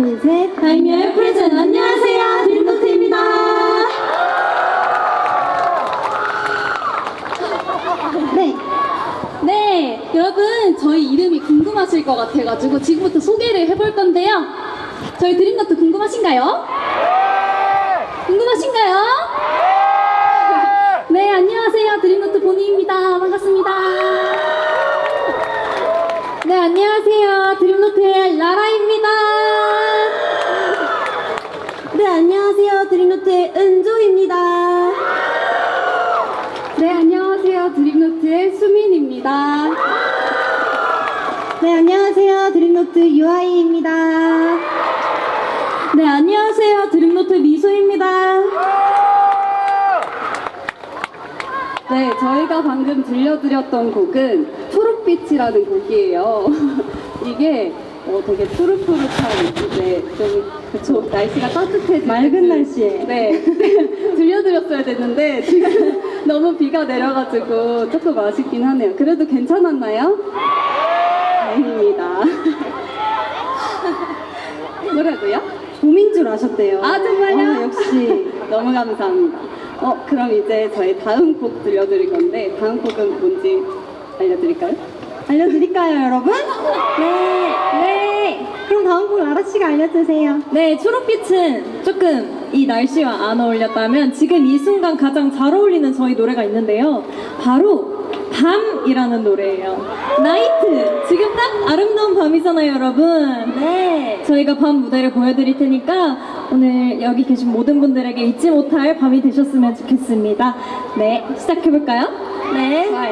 인사드리겠습니다. 둘, 셋. I'm your present. 안녕하세요. 드림노트입니다. 네. 네, 여러분 저희 이름이 궁금하실 것 같아가지고 지금부터 소개를 해볼 건데요. 저희 드림노트 궁금하신가요? 궁금하신가요? 네, 안녕하세요. 드림노트 유아이입니다. 네, 안녕하세요. 드림노트 미소입니다. 네, 저희가 방금 들려드렸던 곡은 초록빛이라는 곡이에요. 이게 어, 되게 푸릇푸릇한 이제 좀 그쵸, 날씨가 따뜻해진 맑은 그- 날씨에. 네, 들려드렸어야 됐는데 지금 너무 비가 내려가지고 조금 아쉽긴 하네요. 그래도 괜찮았나요? 다행입니다. 노래도요? 봄인 줄 아셨대요. 아, 정말요? 아, 역시. 너무 감사합니다. 어, 그럼 이제 저희 다음 곡 들려드릴 건데, 다음 곡은 뭔지 알려드릴까요? 알려드릴까요, 여러분? 네. 네. 그럼 다음 곡 라라 씨가 알려주세요. 네, 초록빛은 조금 이 날씨와 안 어울렸다면 지금 이 순간 가장 잘 어울리는 저희 노래가 있는데요. 바로 밤이라는 노래예요. 나이트! 지금 딱 아름다운 밤이잖아요, 여러분. 네. 저희가 밤 무대를 보여드릴 테니까 오늘 여기 계신 모든 분들에게 잊지 못할 밤이 되셨으면 좋겠습니다. 네, 시작해볼까요? 네. 좋아요.